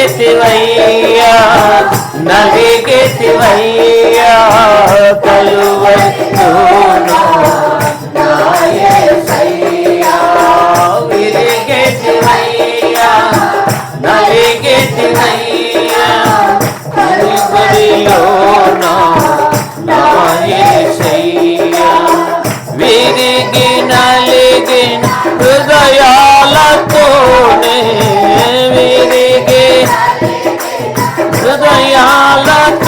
విరిగెతివయ్యా నలిగెతివయ్యా కలువను విరిగెతివయ్యా నలిగెతివయ్యా కలువరిలోనా నాయసయ్యా విరిగి నలిగిన హృదయ ala